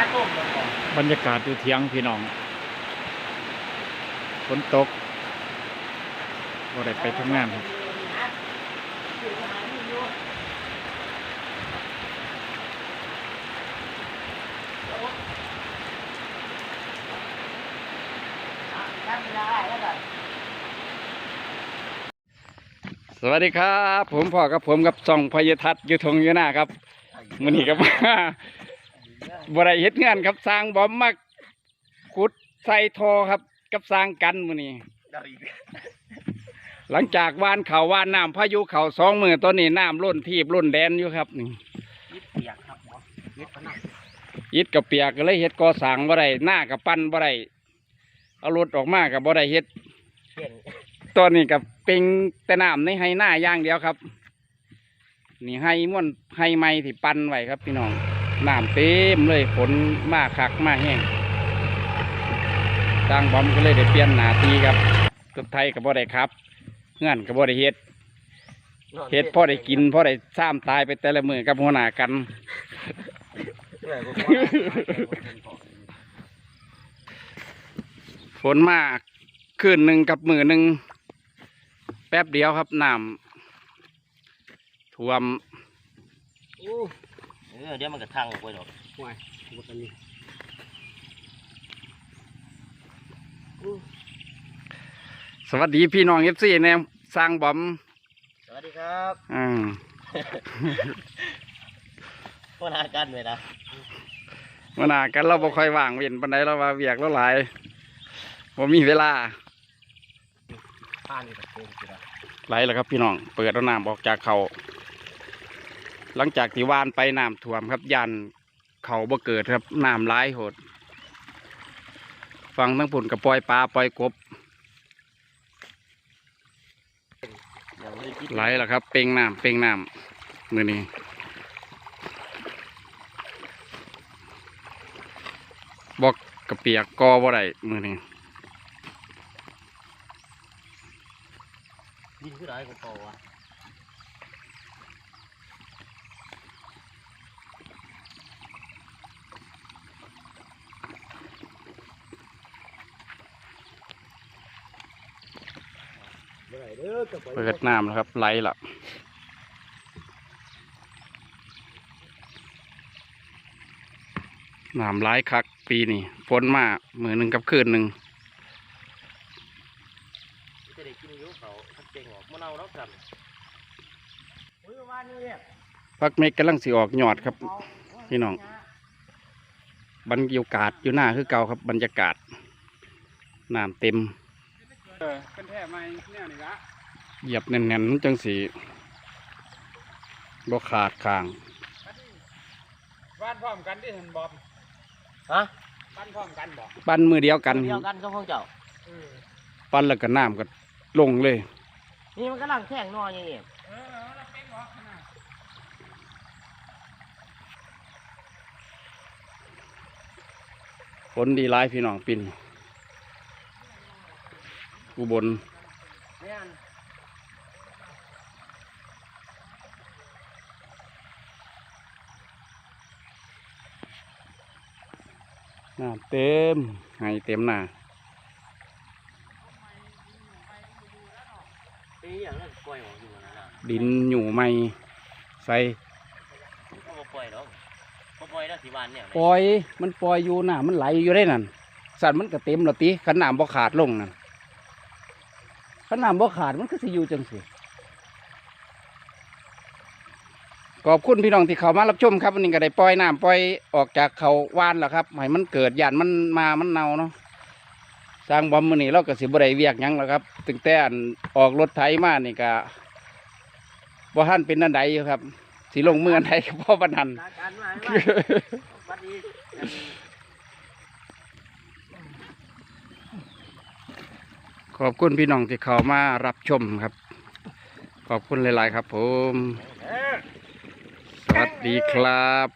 าต้มมันก่อนบรรยากาศอยู่เทียงพี่น้องฝนตกบ่ได้ไปทำงานครับทำไม่ได้แล้วก็สวัสดีครับ ผมพ่อกับผมกับส่องพยทัศน์อยู่ทงอยู่หน้าครับมื้อนี้ก็มา บ่ได้เฮ็ดงานครับสร้างบอมมาขุดใส่ทอครับ กับสร้างกันมื้อนี้เอาอีกหลังจากวานเขาวานน้ำพายุเขาสองมือตอนนี้น้ำล้นทีบล้นแดนอยู่ครับนี่ยิบเปียกครับหมอยิบปะนักอิดกับเปียกก็เลยเฮ็ดก่อสร้างบ่ได้หน้ากับปั้นบ่ได้เอารถออกมากับบ่ได้เฮ็ดเช่นตอนนี้กับเป็นแต่น้ำในให้หน้าอย่างเดียวครับ นี่ให้ม่วนให้ไม้ที่ปั้นไว้ครับพี่น้อง น้ำเต็มเลยฝนมากคักมากแห้งสร้งบอมก็เลยได้เปลี่ยนหนาทีครับสุดไทยกับบ่ได้ครับ เงื่อนกับบ่ได้เฮ็ดเฮ็ดพ่อได้กินพ่อได้ซ้ำตายไปแต่ละมือกับหัวหน้ากัน ฝนมากคืนหนึ่งกับมือหนึ่งแป๊บเดียวครับน้ำท่วม อู้เออเดี๋ยวมันก็ทังออกไปหรอกห่วยบ่กันนี่อู้สวัสดีพี่น้องเอฟซีเนี่ยสร้างบอมสวัสดีครับอืมพนากันไหมนะหัวหน้ากันเราบ่ค่อยว่างเวียนปันใดเราว่าเวียกเราหลายบ่มีเวลาผ่านนี่ก็เต็มทีละไหลแล้วครับพี่น้อง เปิดเอาน้ำออกจากเขา หลังจากที่วานไปน้ำท่วมครับยันเขาบ่เกิดครับน้ำร้ายโหด ฟังทั้งผุนกับปล่อยปลาปล่อยกบไหลแล้วครับ เป่งน้ำเป่งน้ำมือนี้บอกกระเปียกกอบ่ได้มือนี้ดินคือไรของโตวะ เปิดน้ำแล้วครับไหลและน้ำร้ายคักปีนี้ฝนมามือหนึ่งกับคืนหนึ่งจะได้กินอยูเขาทักเจงออกมะนาวแล้วกันโอ้ยว่านี่เนี่ยพักเมกกำลังสิออกยอดครับ พี่น้อง บรรยากาศอยู่หน้าคือเก่าครับบรรยากาศน้ำเต็ม เออเป็นแท้ไหมเนี่ยนี่ละเหยียบแน่นๆมันจังสีบ่ขาดข้างวาดพร้อมกันที่เห็นบอมฮะปั้นพร้อมกันบอกปั้นมือเดียวกัน เดียวกันกับของเจ้า เออปั้นแล้วก็น้ำก็ลงเลยนี่มันกำลังแท่งนอนอย่างนี้เออแล้วเป็นหรอกขนาดฝนดีร้ายพี่น้องปิน อุบลแม่นน้ำเต็มให้เต็มหน้าปีอย่างนั้นปล่อยออกอยู่นั่นน่ะดินอยู่ไม่ใส่เขาบ่ปล่อยหรอกบ่ปล่อยแล้วสิบานเนี่ยปล่อยมันปล่อยอยู่น้ำมันไหลอยู่ได้นั่นสัตว์มันก็เต็มและติขันน้ำบ่ขาดลงนั่น ขันน้ำบ่ขาดมันก็สิอยู่จังสิขอบคุณพี่น้องที่เขามารับชมครับวันนี้ก็ได้ปล่อยน้ำปล่อยออกจากเขาว่านแล้วครับให้มันเกิดยานมันมามันเน่าเนาะสร้างบอมมือนี้เราก็สิบได้เวียกยังแล้วครับถึงแต่อันออกรถไถมานี่ก็บ่ทันเป็นนันใดอยู่ครับสิลงเมืออันใดก็พอบันนัน การมาให้มาบัดนี้อัน ขอบคุณพี่น้องที่เข้ามารับชมครับ ขอบคุณหลาย ๆ ครับผม สวัสดีครับ